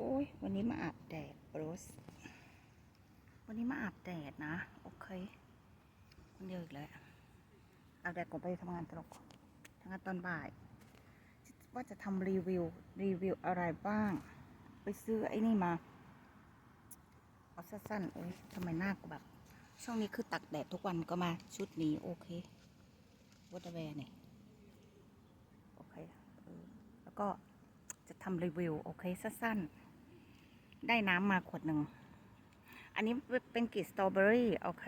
อ้ยวันนี้มาอาบแดดโรส วันนี้มาอาบแดดนะ โอเค คนเดียวอีกแล้วอาบแดดก่อนไปทำงานตลกทำงานตอนบ่าย ว่าจะทำรีวิว รีวิวอะไรบ้าง ไปซื้อไอ้นี่มาเอาสั้นๆโอ้ยทำไมหน้ากูแบบ ช่วงนี้คือตักแดดทุกวันก็มาชุดนี้โอเควัตแวร์เนี่ยโอเคแล้วก็จะทำรีวิว โอเคสั้นๆ ได้น้ำมาขวดหนึ่ง อันนี้เป็นกลิ่นสตรอเบอรี่โอเค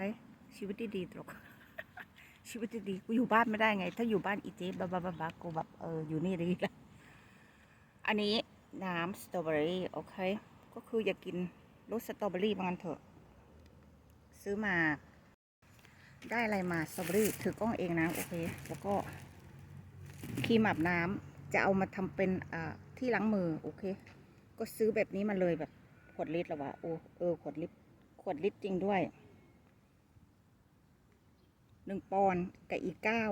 ชีวิตดีๆตลกชีวิตดีๆกูอยู่บ้านไม่ได้ไง ถ้าอยู่บ้านอีเจ๊บ้าบ้าบ้าบ้ากูแบบเอออยู่นี่ดีล้วอันนี้น้ำสตรอเบอรี่โอเค ก็คืออยากกินรสสตรอเบอรี่บางอันเถอะ ซื้อมา ได้อะไรมาสตรอเบอรี่ถือกล้องเองนะโอเค แล้วก็ครีมอาบน้ำจะเอามาทำเป็นอ่าที่ล้างมือโอเค ก็ซื้อแบบนี้มาเลยแบบ ขวดลิตรหรอวะโอ้เออขวดลิตรขวดลิตรจริงด้วยหนึ่งปอนด์กับอีกเก้า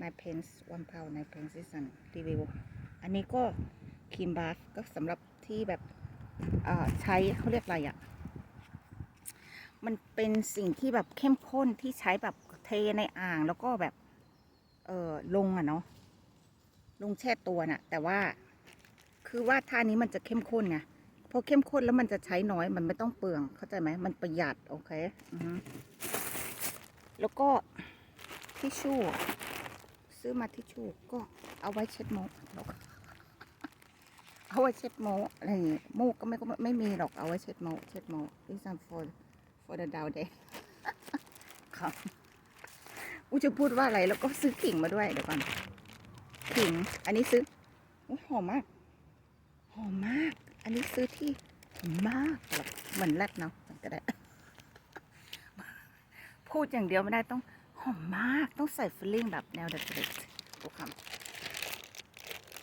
นายเพนส์วันเพานายเพนซิสันรีวิวอันนี้ก็ครีมบาสก็สำหรับที่แบบอ่าใช้เขาเรียกอะไรอะ่ะ มันเป็นสิ่งที่แบบเข้มข้นที่ใช้แบบเทในอ่างแล้วก็แบบ เออลงอะเนาะลงแช่ตัวน่ะ แต่ว่าคือว่าท่านี้มันจะเข้มข้นไง พอเข้มข้นแล้วมันจะใช้น้อยมันไม่ต้องเปลืองเข้าใจไหมมันประหยัดโอเคอือฮึแล้วก็ทิชชู่ซื้อมาทิชชู่ก็เอาไว้เช็ดโมกเอาไว้เช็ดโมกอะไรอย่างงี้มูกก็ไม่ก็ไม่มีหรอกเอาไว้เช็ดโมกเช็ดโมก this one for for the down day ครับกูจะพูดว่าอะไรแล้วก็ซื้อขิงมาด้วยเดี๋ยวก่อนขิง อันนี้ซื้ออุ๊ยหอมมาก หอมมาก อันนี้ซื้อที่หอมมากแบบเหมือนแรดเนาะก็ได้ พูดอย่างเดียวไม่ได้ต้องหอมมากต้องใส่ฟิลลิ่งแบบแนวเด็ดๆโอเค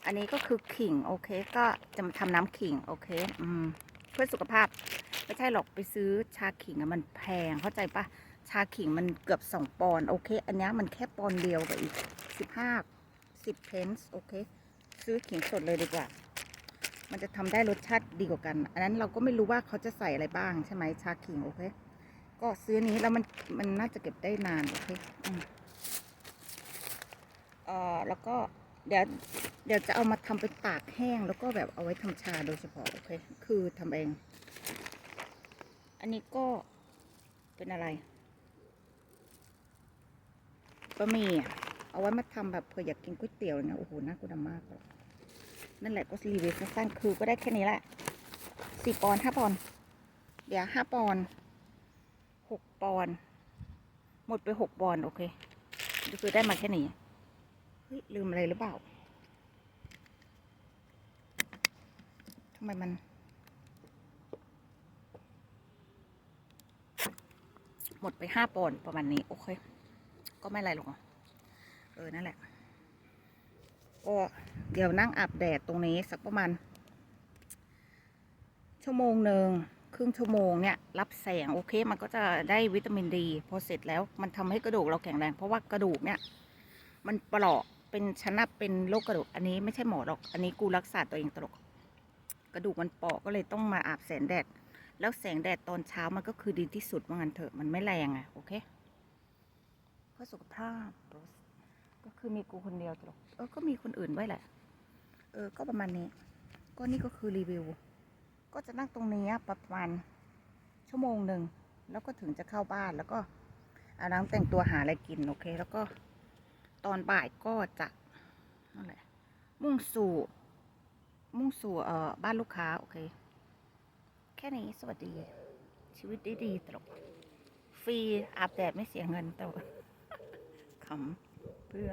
อันนี้ก็คือขิงโอเค ก็จะมาทำน้ำขิงโอเคอืมเพื่อสุขภาพ ไม่ใช่หรอกไปซื้อชาขิงอะมันแพงเข้าใจปะชาขิงมันเกือบสองปอนโอเค อันนี้มันแค่ปอนเดียวกับอีกสิบห้าสิบเพนส์โอเค ซื้อขิงสดเลยดีกว่า มันจะทำได้รสชาติดีกว่ากัน อันนั้นเราก็ไม่รู้ว่าเขาจะใส่อะไรบ้างใช่ไหมชาขิงโอเค ก็ซื้อนี้แล้วมันมันน่าจะเก็บได้นานโอเคอืมเอ่อแล้วก็เดี๋ยวเดี๋ยวจะเอามาทำเป็นตากแห้ง แล้วก็แบบเอาไว้ทำชาโดยเฉพาะโอเค คือทำเอง อันนี้ก็เป็นอะไรบะหมี่เอาไว้มาทำแบบเผื่ออยากกินก๋วยเตี๋ยวเงี้ยโอ้โหน่ากูดำมากเลย นั่นแหละก็รีวิวสั้นๆคือก็ได้แค่นี้แหละสี่ปอนห้าปอนเดี๋ยวห้าปอนหกปอนหมดไปหกปอนโอเคก็คือได้มาแค่นี้เฮ้ยลืมอะไรหรือเปล่าทำไมมัน หมดไปห้าปอนประมาณนี้ โอเค ก็ไม่ไรหรอกเออ นั่นแหละก็ เดี๋ยวนั่งอาบแดดตรงนี้สักประมาณ ชั่วโมงหนึ่งครึ่งชั่วโมงเนี่ยรับแสงโอเคมันก็จะได้วิตามินดีพอเสร็จแล้วมันทำให้กระดูกเราแข็งแรง เพราะว่ากระดูกเนี่ยมันเปราะเป็นชนะเป็นโรคกระดูกอันนี้ไม่ใช่หมอหรอก อันนี้กูรักษาตัวเองตลกกระดูกมันเปราะก็เลยต้องมาอาบแสงแดด แล้วแสงแดดตอนเช้ามันก็คือดีที่สุดว่างั้นเถอะมันไม่แรงอะโอเคเพื่อสุขภาพก็คือมีกูคนเดียวตลกเออก็มีคนอื่นด้วยแหละเออก็ประมาณนี้ ก็นี่ก็คือรีวิว ก็จะนั่งตรงนี้ประมาณชั่วโมงหนึ่ง แล้วก็ถึงจะเข้าบ้านแล้วก็อาบน้ำแต่งตัวหาอะไรกินโอเค แล้วก็ตอนบ่ายก็จะนั่นแหละมุ่งสู่ มุ่งสู่เอ่อบ้านลูกค้าโอเค แค่นี้สวัสดี ชีวิตดีๆตลกฟรีอาบแดดไม่เสียเงินตลกขำเพื่อ